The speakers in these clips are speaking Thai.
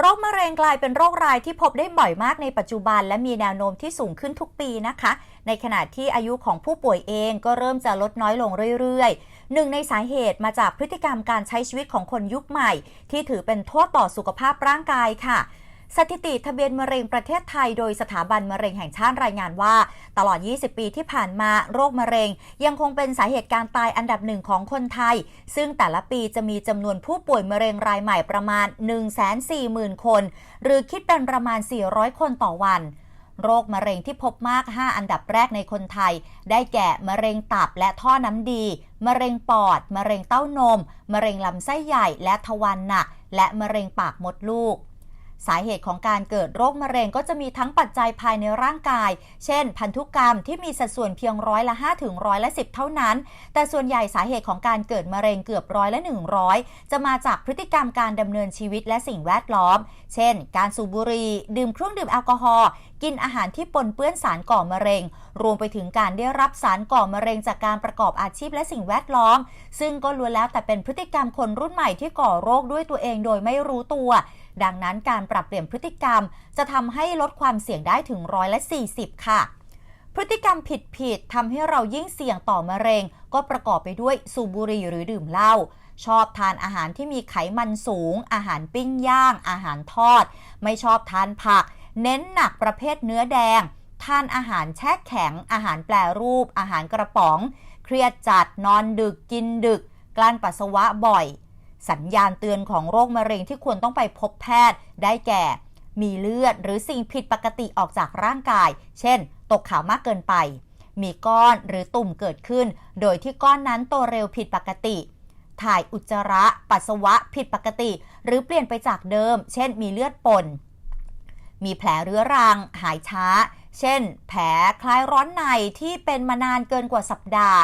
โรคมะเร็งกลายเป็นโรครายที่พบได้บ่อยมากในปัจจุบัน และมีแนวโน้มที่สูงขึ้นทุกปีนะคะ ในขณะที่อายุของผู้ป่วยเองก็เริ่มจะลดน้อยลงเรื่อยๆ หนึ่งในสาเหตุมาจากพฤติกรรมการใช้ชีวิตของคนยุคใหม่ ที่ถือเป็นโทษต่อสุขภาพร่างกายค่ะ สถิติทะเบียนมะเร็งประเทศไทย โดยสถาบันมะเร็งแห่งชาติรายงานว่า ตลอด 20 ปีที่ผ่านมาโรคมะเร็ง ยังคงเป็นสาเหตุการตายอันดับหนึ่งของคนไทย ซึ่งแต่ละปีจะมีจำนวนผู้ป่วยมะเร็งรายใหม่ประมาณ 140,000 คน หรือคิดเป็นประมาณ 400 คนต่อวันโรคมะเร็งที่พบมาก 5 อันดับแรกในคนไทย ได้แก่ มะเร็งตับและท่อน้ำดี มะเร็งปอด มะเร็งเต้านม มะเร็งลำไส้ใหญ่และทวารหนัก และมะเร็งปากมดลูก สาเหตุของการเกิดโรคมะเร็งก็จะมีทั้งปัจจัยภายในร่างกาย เช่น พันธุกรรมที่มีสัดส่วนเพียงร้อยละ5ถึงร้อยละ10 เท่านั้น แต่ส่วนใหญ่สาเหตุของการเกิดมะเร็งเกือบร้อยละ 100 จะมาจากพฤติกรรมการดำเนินชีวิตและสิ่งแวดล้อม เช่น การสูบบุหรี่ดื่มเครื่องดื่มแอลกอฮอล์กินอาหารที่ปนเปื้อนสารก่อมะเร็ง รวมไปถึงการได้รับสารก่อมะเร็งจากการประกอบอาชีพและสิ่งแวดล้อม ซึ่งก็ล้วนแล้วแต่เป็นพฤติกรรมคนรุ่นใหม่ที่ก่อโรคด้วยตัวเองโดยไม่รู้ตัว ดังนั้นการปรับเปลี่ยนพฤติกรรม จะทำให้ลดความเสี่ยงได้ถึงร้อยละ 40 ค่ะ พฤติกรรมผิดๆทำให้เรายิ่งเสี่ยงต่อมะเร็ง ก็ประกอบไปด้วยสูบบุหรี่หรือดื่มเหล้าชอบทานอาหารที่มีไขมันสูง อาหารปิ้งย่าง อาหารทอด ไม่ชอบทานผัก เน้นหนักประเภทเนื้อแดง ทานอาหารแช่แข็ง อาหารแปรรูป อาหารกระป๋อง เครียดจัดนอนดึกกินดึก กลั้นปัสสาวะบ่อย สัญญาณเตือนของโรคมะเร็งที่ควรต้องไปพบแพทย์ ได้แก่ มีเลือดหรือสิ่งผิดปกติออกจากร่างกาย เช่น ตกขาวมากเกินไป มีก้อนหรือตุ่มเกิดขึ้น โดยที่ก้อนนั้นโตเร็วผิดปกติ ถ่ายอุจจาระ ปัสสาวะผิดปกติ หรือเปลี่ยนไปจากเดิม เช่น มีเลือดปน มีแผลเรื้อรัง หายช้า เช่น แผลคล้ายร้อนในที่เป็นมานานเกินกว่าสัปดาห์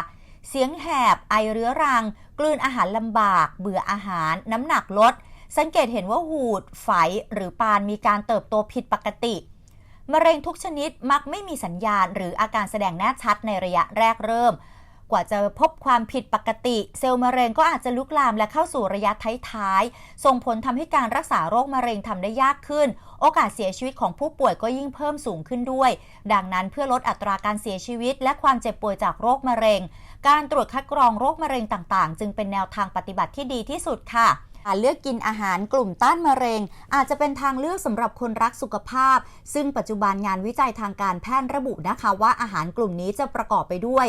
เสียงแหบ ไอเรื้อรัง กลืนอาหารลำบาก เบื่ออาหาร น้ำหนักลด สังเกตเห็นว่าหูด ไฝ หรือปานมีการเติบโตผิดปกติ มะเร็งทุกชนิดมักไม่มีสัญญาณ หรืออาการแสดงแน่ชัดในระยะแรกเริ่ม กว่าจะพบความผิดปกติ เซลล์มะเร็งก็อาจจะลุกลามและเข้าสู่ระยะท้ายๆ ส่งผลทำให้การรักษาโรคมะเร็งทำได้ยากขึ้น โอกาสเสียชีวิตของผู้ป่วยก็ยิ่งเพิ่มสูงขึ้นด้วย ดังนั้นเพื่อลดอัตราการเสียชีวิต และความเจ็บป่วยจากโรคมะเร็ง การตรวจคัดกรองโรคมะเร็งต่างๆ จึงเป็นแนวทางปฏิบัติที่ดีที่สุดค่ะการเลือกกินอาหารกลุ่มต้านมะเร็ง อาจจะเป็นทางเลือกสำหรับคนรักสุขภาพ ซึ่งปัจจุบันงานวิจัยทางการแพทย์ระบุนะคะว่าอาหารกลุ่มนี้จะประกอบไปด้วย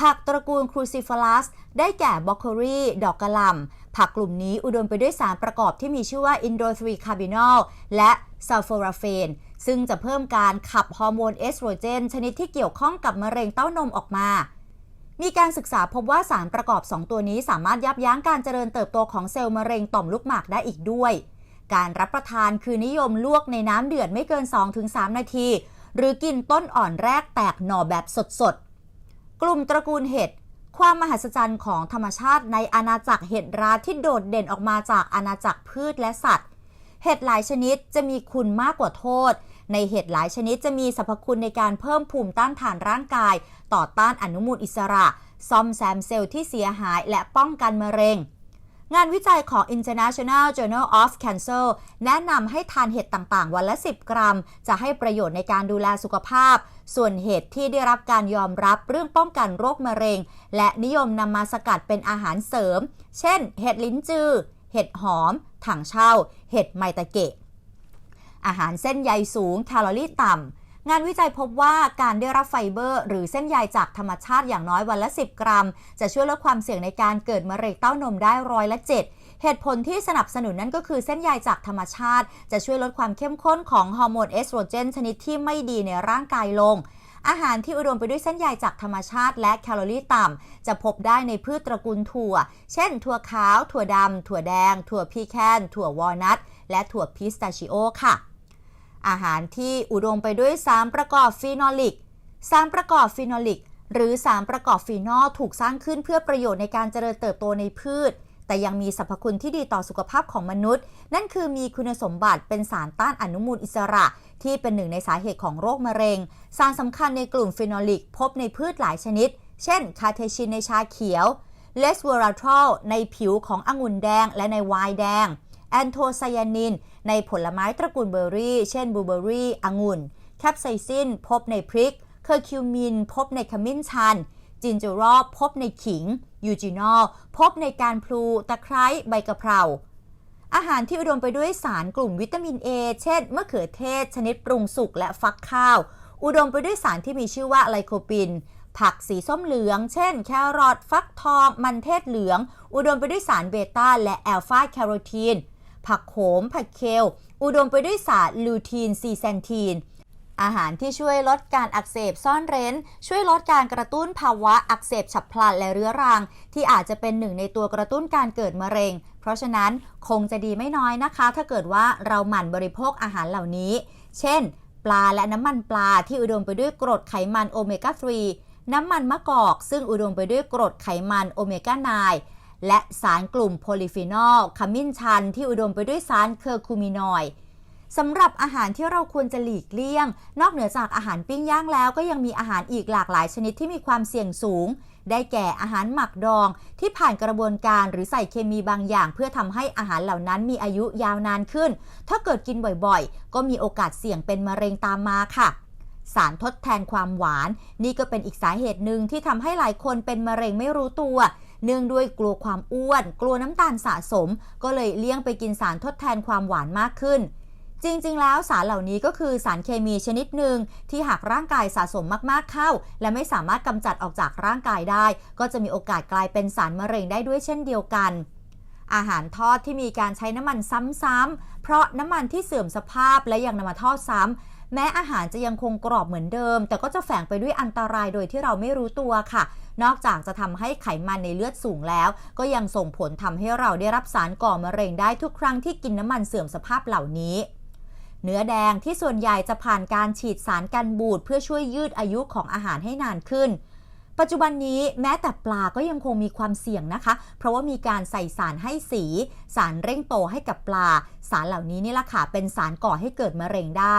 ผักตระกูลครูซิฟลัส ได้แก่บอกโคลีดอกกระหล่ำผักกลุ่มนี้อุดมไปด้วยสารประกอบที่มีชื่อว่าอินโดทรีคาร์บินอลและซัลโฟราเฟนซึ่งจะเพิ่มการขับฮอร์โมนเอสโตรเจน ชนิดที่เกี่ยวข้องกับมะเร็งเต้านมออกมา มีการศึกษาพบว่าสารประกอบ 2 ตัวนี้สามารถยับยั้งการเจริญเติบโตของเซลล์มะเร็งต่อมลูกหมากได้อีกด้วย การรับประทานคือนิยมลวกในน้ำเดือดไม่เกิน 2-3 นาที หรือกินต้นอ่อนแรกแตกหน่อแบบสดๆ กลุ่มตระกูลเห็ด ความมหัศจรรย์ของธรรมชาติในอาณาจักรเห็ดราที่โดดเด่นออกมาจากอาณาจักรพืชและสัตว์ เห็ดหลายชนิดจะมีคุณมากกว่าโทษ ในเห็ดหลายชนิดจะมีสรรพคุณในการเพิ่มภูมิต้านทานร่างกาย ต่อต้านอนุมูลอิสระ ซ่อมแซมเซลล์ที่เสียหายและป้องกันมะเร็งงานวิจัยของ International Journal of Cancer แนะนำให้ทานเห็ดต่างๆ วันละ 10 กรัม จะให้ประโยชน์ในการดูแลสุขภาพ ส่วนเห็ดที่ได้รับการยอมรับเรื่องป้องกันโรคมะเร็ง และนิยมนำมาสกัดเป็นอาหารเสริม เช่น เห็ดลิ้นจือ เห็ดหอม ถังเช่า เห็ดไมตะเกะ อาหารเส้นใยสูง แคลอรี่ต่ำ งานวิจัยพบว่าการได้รับไฟเบอร์ หรือเส้นใยจากธรรมชาติอย่างน้อยวันละ 10 กรัม จะช่วยลดความเสี่ยงในการเกิดมะเร็งเต้านมได้ร้อยละ 7เหตุผลที่สนับสนุนนั่นก็คือเส้นใยจากธรรมชาติ จะช่วยลดความเข้มข้นของฮอร์โมนเอสโตรเจนชนิดที่ไม่ดีในร่างกายลง อาหารที่อุดมไปด้วยเส้นใยจากธรรมชาติ และแคลอรี่ต่ำ จะพบได้ในพืชตระกูลถั่ว เช่น ถั่วขาว ถั่วดำ ถั่วแดง ถั่วพีแคน ถั่ววอลนัท และถั่วพิสตาชิโอค่ะ อาหารที่อุดมไปด้วยสารประกอบฟีนอลิกสารประกอบฟีนอลิก หรือสารประกอบฟีนอลถูกสร้างขึ้นเพื่อประโยชน์ในการเจริญเติบโตในพืช แต่ยังมีสรรพคุณที่ดีต่อสุขภาพของมนุษย์ นั่นคือมีคุณสมบัติเป็นสารต้านอนุมูลอิสระ ที่เป็นหนึ่งในสาเหตุของโรคมะเร็ง สารสำคัญในกลุ่มฟีนอลิก พบในพืชหลายชนิด เช่น คาเทชินในชาเขียวเลสเวอราทรอลในผิวขององุ่นแดงและในไวน์แดง แอนโทไซยานิน ในผลไม้ตระกูลเบอร์รี่ เช่นบลูเบอร์รี่ องุ่น แคปไซซิน พบในพริก เคอร์คิวมิน พบในขมิ้นชัน จินจูรอบ พบในขิง ยูจินอล พบในการพลู ตะไคร้ ใบกะเพรา อาหารที่อุดมไปด้วยสารกลุ่มวิตามิน A เช่น มะเขือเทศ ชนิดปรุงสุกและฟักข้าว อุดมไปด้วยสารที่มีชื่อว่าไลโคปินผักสีส้มเหลือง เช่น แครอท ฟักทอง มันเทศเหลือง อุดมไปด้วยสารเบต้าและแอลฟาแคโรทีน ผักโขม ผักเคล อุดมไปด้วยสารลูทีนซีแซนทีน อาหารที่ช่วยลดการอักเสบซ่อนเร้น ช่วยลดการกระตุ้นภาวะอักเสบฉับพลันและเรื้อรัง ที่อาจจะเป็นหนึ่งในตัวกระตุ้นการเกิดมะเร็ง เพราะฉะนั้นคงจะดีไม่น้อยนะคะ ถ้าเกิดว่าเราหมั่นบริโภคอาหารเหล่านี้ เช่น ปลาและน้ำมันปลาที่อุดมไปด้วยกรดไขมันโอเมก้า 3 น้ำมันมะกอก ซึ่งอุดมไปด้วยกรดไขมันโอเมก้า 9 และสารกลุ่มโพลิฟีนอลขมิ้นชันที่อุดมไปด้วยสารเคอร์คูมินอยด์สำหรับอาหารที่เราควรจะหลีกเลี่ยง นอกเหนือจากอาหารปิ้งย่างแล้วก็ยังมีอาหารอีกหลากหลายชนิดที่มีความเสี่ยงสูง ได้แก่อาหารหมักดองที่ผ่านกระบวนการหรือใส่เคมีบางอย่าง เพื่อทำให้อาหารเหล่านั้นมีอายุยาวนานขึ้น ถ้าเกิดกินบ่อยๆ ก็มีโอกาสเสี่ยงเป็นมะเร็งตามมาค่ะ สารทดแทนความหวาน นี่ก็เป็นอีกสาเหตุหนึ่งที่ทำให้หลายคนเป็นมะเร็งไม่รู้ตัว เนื่องด้วยกลัวความอ้วน กลัวน้ำตาลสะสม ก็เลยเลี่ยงไปกินสารทดแทนความหวานมากขึ้น จริง ๆ แล้วสารเหล่านี้ก็คือสารเคมีชนิดหนึ่งที่หากร่างกายสะสมมากๆเข้า และไม่สามารถกำจัดออกจากร่างกายได้ ก็จะมีโอกาสกลายเป็นสารมะเร็งได้ด้วยเช่นเดียวกันอาหารทอดที่มีการใช้น้ำมันซ้ำๆ เพราะน้ำมันที่เสื่อมสภาพและยังนำมาทอดซ้ำ แม้อาหารจะยังคงกรอบเหมือนเดิม แต่ก็จะแฝงไปด้วยอันตรายโดยที่เราไม่รู้ตัวค่ะ นอกจากจะทำให้ไขมันในเลือดสูงแล้ว ก็ยังส่งผลทำให้เราได้รับสารก่อมะเร็งได้ทุกครั้งที่กินน้ำมันเสื่อมสภาพเหล่านี้เนื้อแดงที่ส่วนใหญ่จะผ่านการฉีดสารกันบูดเพื่อช่วยยืดอายุของอาหารให้นานขึ้น ปัจจุบันนี้แม้แต่ปลาก็ยังคงมีความเสี่ยงนะคะ เพราะว่ามีการใส่สารให้สี สารเร่งโตให้กับปลา สารเหล่านี้นี่แหละค่ะเป็นสารก่อให้เกิดมะเร็งได้